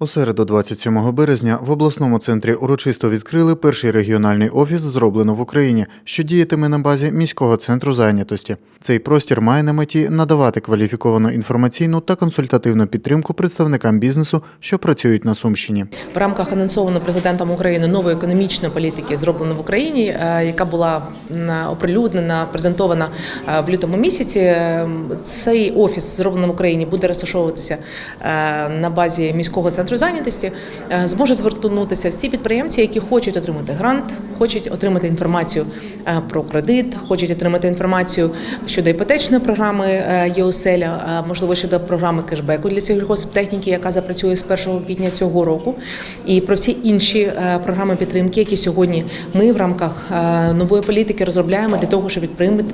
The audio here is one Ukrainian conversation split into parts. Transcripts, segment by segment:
У середу, 27 березня, в обласному центрі урочисто відкрили перший регіональний офіс «Зроблено в Україні, що діятиме на базі міського центру зайнятості. Цей простір має на меті надавати кваліфіковану інформаційну та консультативну підтримку представникам бізнесу, що працюють на Сумщині. в рамках анонсованої президентом України нової економічної політики зроблено в Україні, е, яка була оприлюднена, презентована е, в лютому місяці. Е, Цей офіс зроблено в Україні буде розташовуватися на базі міського центру зайнятості. Е, Зможуть звернутися всі підприємці, які хочуть отримати грант, хочуть отримати інформацію е, про кредит, хочуть отримати інформацію щодо іпотечної програми е, ЄОСЕЛЯ, можливо, щодо програми кешбеку для сільгосптехніки, яка запрацює з 1 квітня цього року, і про всі інші програми підтримки, які сьогодні ми в рамках нової політики розробляємо для того, щоб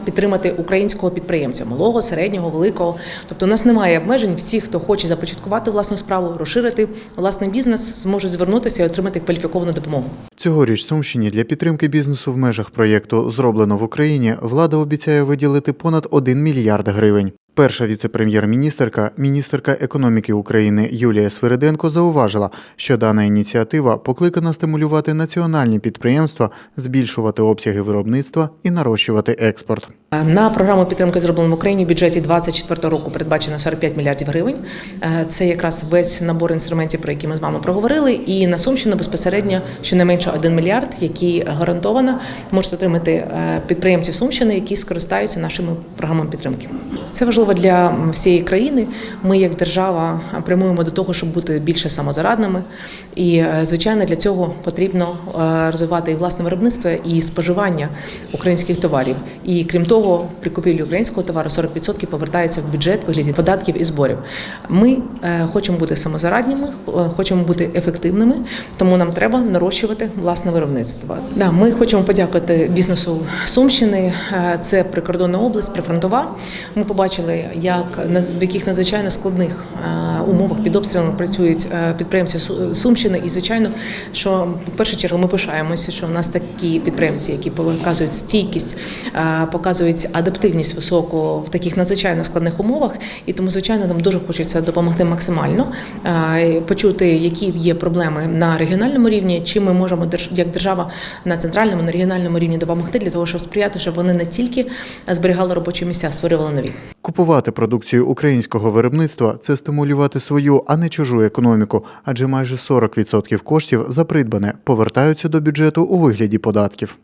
підтримати- українського підприємця малого, середнього, великого. Тобто, у нас немає обмежень. Всі, хто хоче започаткувати власну справу, розширити власний бізнес, зможуть звернутися і отримати кваліфіковану допомогу. Цьогоріч Сумщині для підтримки бізнесу в межах проєкту Зроблено в Україні влада обіцяє виділити понад 1 мільярд гривень. Перша віце-прем'єр-міністерка, міністерка економіки України Юлія Свириденко зауважила, що дана ініціатива покликана стимулювати національні підприємства, збільшувати обсяги виробництва і нарощувати експорт. На програму підтримки зроблено в Україні в бюджеті 2024 року передбачено 45 мільярдів гривень. Е, Це якраз весь набор інструментів, про які ми з вами проговорили. І на Сумщину безпосередньо щонайменше 1 мільярд, який гарантовано можуть отримати е, підприємці Сумщини, які скористаються нашими програмами підтримки. Це важливо для всієї країни. Ми, як держава, прямуємо до того, щоб бути більше самозарадними. І, е, звичайно, для цього потрібно е, розвивати і власне виробництво, і споживання українських товарів. І крім того, при купівлі українського товару 40% повертається в бюджет в вигляді податків і зборів. Ми е, хочемо бути самозарадніми, е, хочемо бути ефективними, тому нам треба нарощувати власне виробництво. Да, ми хочемо подякувати бізнесу Сумщини. Е, Це прикордонна область, прифронтова. Ми побачили, як в яких надзвичайно складних умовах під обстрілами працюють підприємці Су- Сумщини. І звичайно, що в першу чергу ми пишаємося, що в нас такі підприємці, які показують стійкість, е, показують адаптивність високу в таких надзвичайно складних умовах. І тому, звичайно, нам дуже хочеться допомогти максимально, почути, які є проблеми на регіональному рівні, чим ми можемо як держава на центральному, на регіональному рівні допомогти для того, щоб сприяти, щоб вони не тільки зберігали робочі місця, створювали нові. Купувати продукцію українського виробництва це стимулювати свою, а не чужу економіку, адже майже 40% коштів за придбане повертаються до бюджету у вигляді податків.